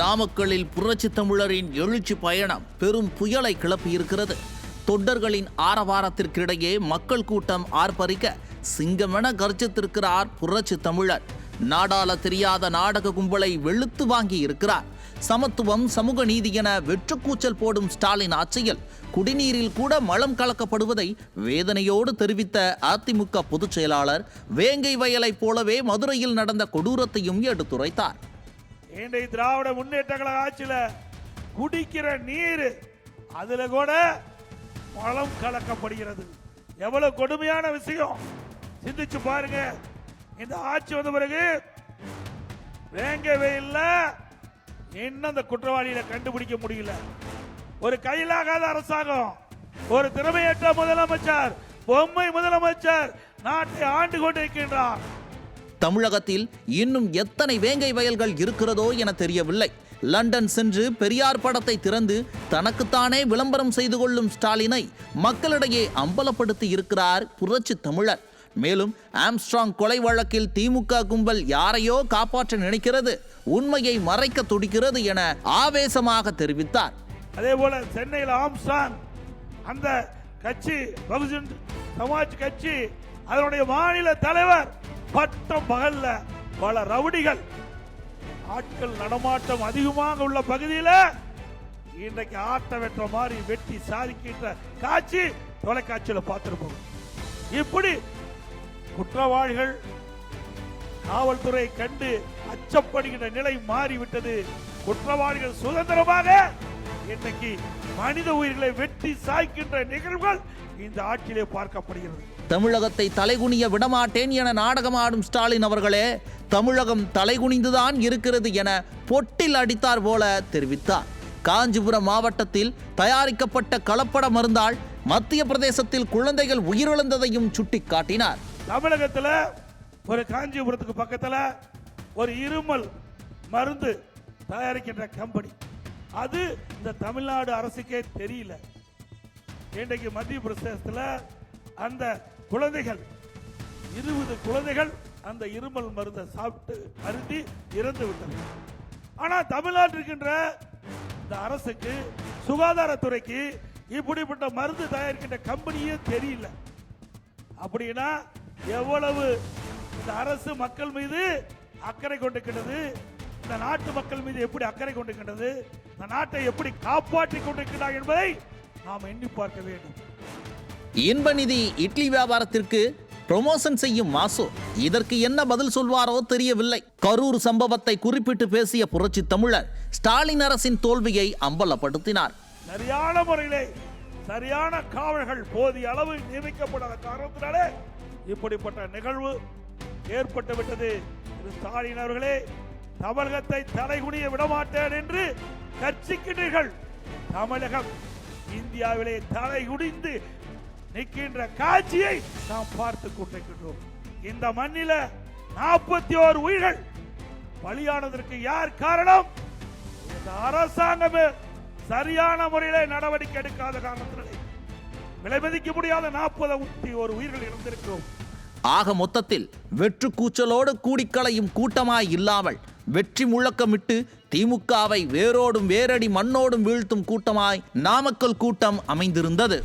நாமக்கல்லில் புரட்சி தமிழரின் எழுச்சி பயணம் பெரும் புயலை கிளப்பியிருக்கிறது. தொண்டர்களின் ஆரவாரத்திற்கிடையே மக்கள் கூட்டம் ஆர்ப்பரிக்க சிங்கமென கர்ஜித்திருக்கிறார் புரட்சி தமிழர். நாடாள தெரியாத நாடக கும்பலை வெளுத்து வாங்கி இருக்கிறார் சமத்துவம் சமூக நீதி என வெற்றுக்கூச்சல் போடும் ஸ்டாலின் ஆட்சியில் குடிநீரில் கூட மலம் கலக்கப்படுவதை வேதனையோடு தெரிவித்த அதிமுக பொதுச் செயலாளர் வேங்கை வயலைப் போலவே மதுரையில் நடந்த கொடூரத்தையும் எடுத்துரைத்தார். இன்றைய திராவிட முன்னேற்ற கழக ஆட்சியில குடிக்கிற நீர் அதுல கூட மலம் கலக்கப்படுகிறது. எவ்வளவு கொடுமையான விஷயம். சிந்திச்சு பாருங்க. இந்த ஆட்சி வந்த பிறகு வேங்க வெயில்ல இன்னும் அந்த குற்றவாளியில கண்டுபிடிக்க முடியல? ஒரு கையிலாகாத அரசாங்கம் ஒரு திறமையற்ற முதலமைச்சர் பொம்மை முதலமைச்சர் நாட்டை ஆண்டு கொண்டிருக்கின்றார். தமிழகத்தில் இன்னும் எத்தனை வேங்கை வயல்கள் இருக்கிறதோ என தெரியவில்லை. லண்டன் சென்று பெரியார் படத்தை திறந்து தனக்குத்தானே விளம்பரம் செய்து கொள்ளும் ஸ்டாலினை மக்களிடையே அம்பலப்படுத்தி இருக்கிறார் புரட்சி தமிழர். மேலும் ஆம்ஸ்ட்ராங் கொலை வழக்கில் திமுக கும்பல் யாரையோ காப்பாற்ற நினைக்கிறது உண்மையை மறைக்க துடிக்கிறது என ஆவேசமாக தெரிவித்தார். அதே போல சென்னையில் ஆம்ஸ்டாங் அந்த கட்சி பகுஜன் சமாஜ் கட்சி அதனுடைய மாநில தலைவர் பட்டம் பகல்ல பல ரவுடிகள். ஆட்கள் நடமாட்டம் அதிகமாக உள்ள பகுதியில் இன்றைக்கு ஆட்ட வெட்டுற மாதிரி வெட்டி சாதிக்கின்ற காட்சி தொலைக்காட்சியில் பார்த்திருப்போம். இப்படி குற்றவாளிகள் காவல்துறை கண்டு அச்சப்படுகின்ற நிலை மாறிவிட்டது. குற்றவாளிகள் சுதந்திரமாக இன்னைக்கு மனித உயிர்களை வெட்டி சாய்க்கின்ற நிகழ்வுகள் இந்த ஆட்சியிலே பார்க்கப்படுகிறது. தமிழகத்தை தலைகுனிய விடமாட்டேன் என நாடகமாடும் ஸ்டாலின் அவர்களே தமிழகம் தலைகுனிந்துதான் இருக்கிறது என பொட்டில் அடித்தார் போல தெரிவித்தார். காஞ்சிபுரம் மாவட்டத்தில் தயாரிக்கப்பட்ட கலப்பட மருந்தால் மத்திய பிரதேசத்தில் குழந்தைகள் உயிரிழந்ததையும் சுட்டிக்காட்டினார். தமிழகத்தில் ஒரு காஞ்சிபுரத்துக்கு பக்கத்தில் ஒரு இருமல் மருந்து தயாரிக்கின்ற கம்பெனி. அது இந்த தமிழ்நாடு அரசுக்கே தெரியல. இன்றைக்கு மத்திய பிரதேசத்தில் அந்த குழந்தைகள் இருபது குழந்தைகள் அந்த இருமல் மருந்தை சாப்பிட்டு அருந்தி இறந்து விட்டது. ஆனால் தமிழ்நாட்டில் இருக்கின்ற இந்த அரசுக்கு சுகாதாரத்துறைக்கு இப்படிப்பட்ட மருந்து தயாரிக்கின்ற கம்பெனியே தெரியல. அப்படின்னா எவ்வளவு இந்த அரசு மக்கள் மீது அக்கறை கொண்டிருக்கிறது இந்த நாட்டு மக்கள் மீது எப்படி அக்கறை கொண்டிருக்கின்றது? இந்த நாட்டை எப்படி காப்பாற்றிக் கொண்டிருக்கிறார் என்பதை நாம் எண்ணி பார்க்க வேண்டும். இன்பநிதி இட்லி வியாபாரத்திற்கு ப்ரொமோஷன் செய்யும் மாசு. இதற்கு என்ன பதில் சொல்வாரோ தெரியவில்லை. கரூர் சம்பவத்தை குறிப்பிட்டு பேசிய புரட்சி தமிழர் ஸ்டாலின் அரசின் தோல்வியை அம்பலப்படுத்தினார். சரியான முறையிலே சரியான காவல்கள் போதிய அளவு நியமிக்கப்படாத காரணத்தினாலே இப்படிப்பட்ட நிகழ்வு ஏற்பட்டு விட்டது. ஸ்டாலின் அவர்களே தமிழகத்தை தலைகுனிய விடமாட்டேன் என்று கர்ச்சிக்கின்றீர்கள் தமிழகம் இந்தியாவிலே தலைகுடிந்து நிற்கின்ற காட்சியை நாம் பார்த்து கொண்டிருக்கின்றோம். இந்த மண்ணில நாற்பத்தி ஓரு உயிர்கள். பலியானதற்கு யார் காரணம்? இந்த அரசாங்கமே சரியான முறையில நடவடிக்கை எடுக்காத காரணத்தினாலே விலைமதிக்க முடியாத நாற்பது ஒரு உயிர்கள் இழந்திருக்கிறோம். ஆக மொத்தத்தில் வெற்று கூச்சலோடு கூடிக்களையும் கூட்டமாய் இல்லாமல் வெற்றி முழக்கமிட்டு திமுகவை வேரோடும் வேரடி மண்ணோடும் வீழ்த்தும் கூட்டமாய் நாமக்கல் கூட்டம் அமைந்திருந்தது.